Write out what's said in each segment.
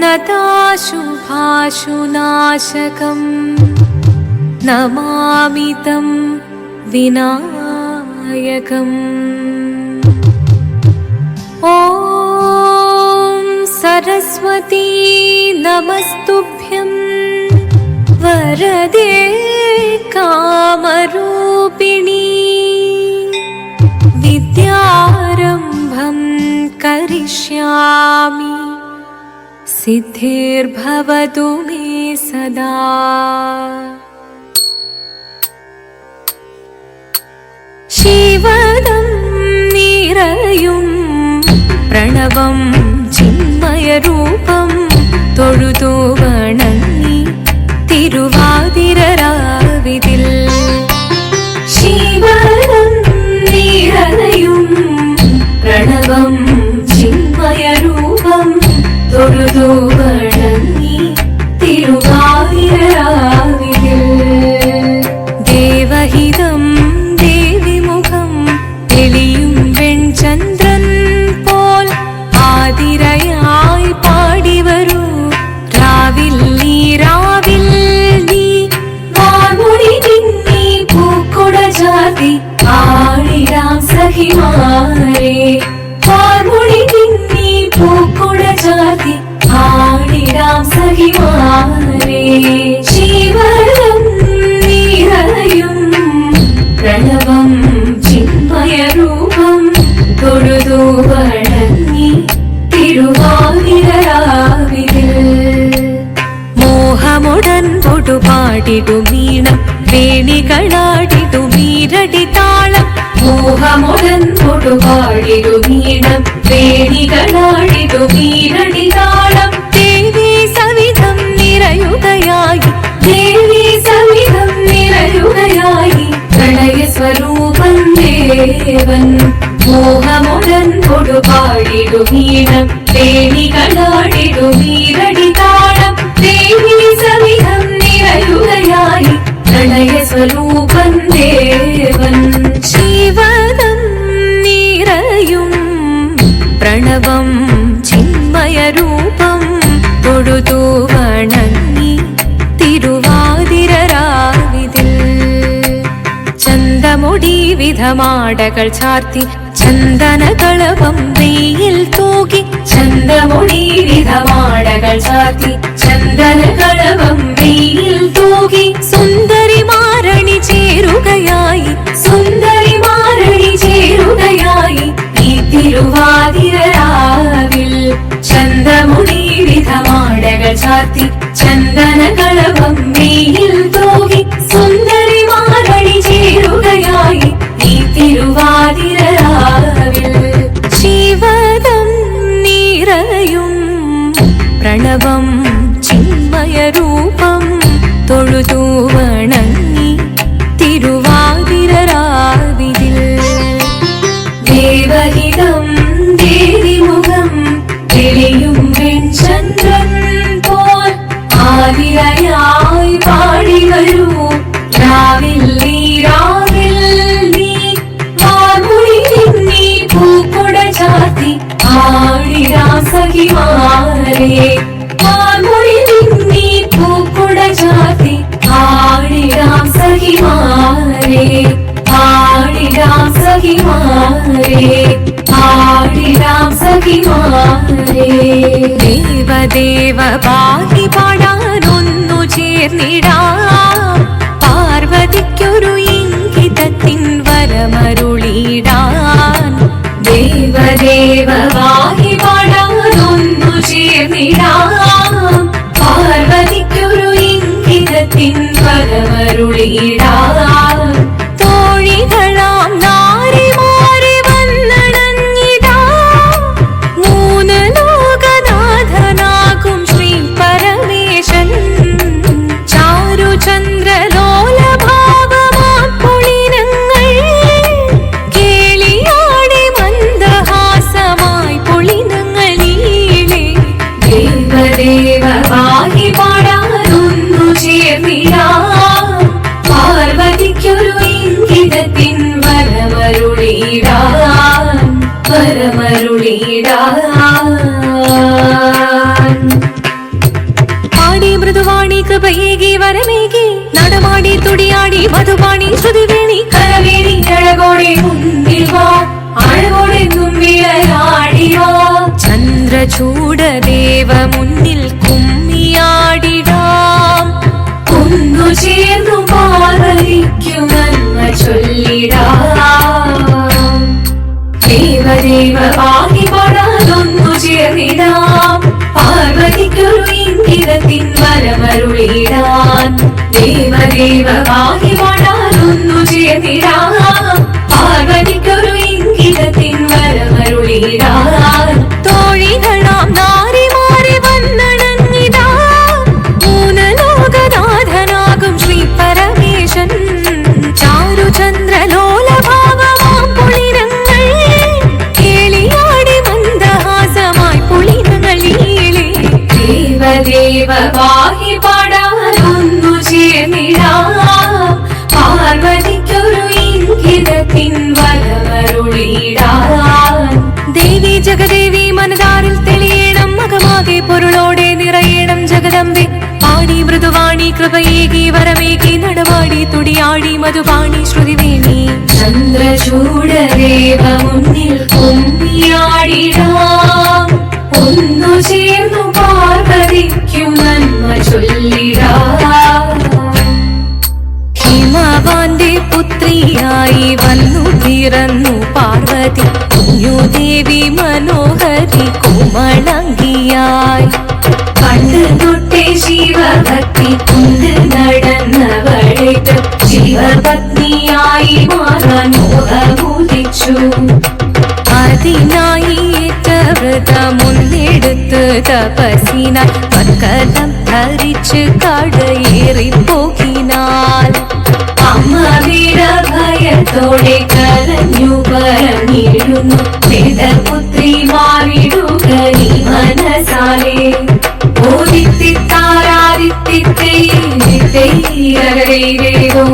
नताशुभाशुनाशकम् नमामि तं विनायकम् ॐ सरस्वती नमस्तुभ्यं वरदे कामरूपिणी विद्यारम्भं करिष्यामि सिद्धिर्भवतु मे सदा ശിവദം നിറയും പ്രണവം ചിന്മയരൂപം തൊഴുതു വണങ്ങി തിരുവാതിരരാവിതിൽ ശിവദം നിറയും പ്രണവം ചിന്മയരൂപം തൊഴുതു തൊഴുതു വണങ്ങി തിരുവാതിരാവിതിൽ വീണം തൊടുപാടിടുമീണം വേണികളാടിടുമീരടി താളം. മോഹമുടൻ തൊടുപാടിടുമീണം വേണികളാടിടുമീരടി താളം കൊടുപാടിടുമീണം വേണികളാടിടുമീരടി താളം. ദേവി സവിധം നിറയുകയായി പ്രണയ സ്വരൂപം ദേവൻ. ശിവദം നിറയും പ്രണവം ചിന്മയരൂപം തൊഴുതു വണങ്ങി തിരുവാതിരരാവിതിൽ. ചന്തമുടി വിധമാടകൾ ചാർത്തി ചന്ദനകളവം വെയിൽ തൂകി ചന്തമുടി ചാത്തി ചന്ദനകളവം വെയിൽ തൂകി സുന്ദരി മാരണി ചേരുകയായി. സുന്ദരി മാരണി ചേരുകയായി. ഈ തിരുവാതിരാവിൽ ചന്തമുടി ചാത്തി ചന്ദനകളവം വെയിൽ തൂകി സുന്ദരി മാരണി ചേരുകയായി. ഈ തിരുവാതിരാവിൽ സഖിമാരെ സഖിമാരെ. ദേവദേവ പാടി പാടാനൊന്നു ചേർന്നിടാം. പാർവതിക്കൊരു പാടി മൃദുവാണി കൃപയേകി വരമേകി നടമാടി തുടിയാടി മധുപാണി ശ്രുതിവേണി കരവേണി അഴകോടെ മുന്നിൽ വാ അഴകോടെ ചന്ദ്രചൂട ദേവ മുന്നിൽ കുമ്മിയാടിടാം. കുന്നു ചേർന്നു പാർവതിക്കു നന്മ ചൊല്ലിടാം. ദേവദേവ പാകി വരമരുളിടാൻ ദേവദേവ പാടാതൊന്നു ചേർന്നിടാം പാർവതിക്കൊരു ഇംഗിതത്തിൻ വരമരുളിടാൻ തോഴികളാം കൃപയേകി വരമേകി നടവാടി തുടിയാടി മധുപാണി ശ്രുതിവേണി വേണി. മുന്നിൽ കുമ്മിയാടിടാം ഒന്നു ചേർന്നു പാർവതിക്കും നന്മ ചൊല്ലിടാം. ഹിമവാന്റെ പുത്രിയായി വന്നു പിറന്നു പാർവതി. ദേവി മനോഹരി കുമളങ്കിയായി. വ്രതമൊന്നെടുത്ത് തപസിന മക്കലം ധരിച്ച് കടയേറി പോകിനാൽ. അമ്മ വീരഭയത്തോടെ കരഞ്ഞു പറഞ്ഞിരുന്നു. പുത്രി മാറിടുക നീ മനസാലെ ഓദിത്തിത്താരാദിത്തിത്തേരോ തിത്തിത്താരാദിത്തിത്തേരോ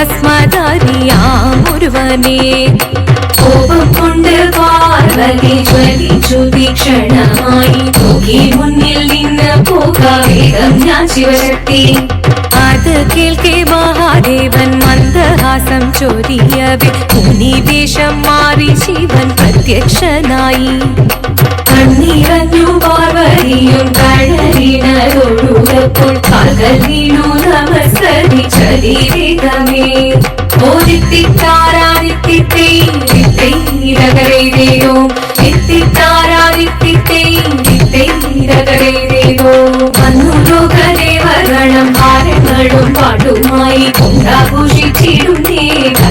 ഭസ്മധാരിയാം ഒരുവനെ കോപം കൊണ്ട് പാർവതി ജ്വലിച്ചു തീക്ഷണമായി. നോക്കി മുന്നിൽ നിന്ന് പോകാവേഗം ഞാൻ ശിവശക്തി. അത് കേൾക്കെ മഹാദേവൻ മന്ദഹാസം ചൊരിയവേ. മുനിവേഷം മാറി ശിവൻ പ്രത്യക്ഷനായി. കണ്ണീരഞ്ഞു പാർവതിയും കഴലിനൊഴുകപ്പോൾ കാൽകൾ വീണു നമസ്കരി ചരീരമേ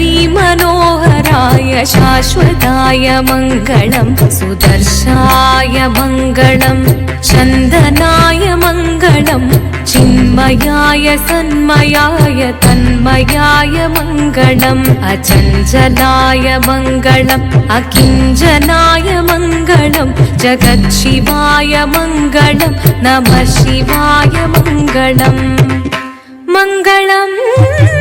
श्रीमनोहराय शाश्वताय मङ्गलम् सुदर्शाय मङ्गलम् चन्दनाय मङ्गलम् चिन्मयाय सन्मयाय तन्मयाय मङ्गलम् अचञ्चलाय मङ्गलम् अकिञ्जनाय मङ्गलम् जगत्शिवाय मङ्गलम् नमः शिवाय मङ्गलम् मङ्गलम्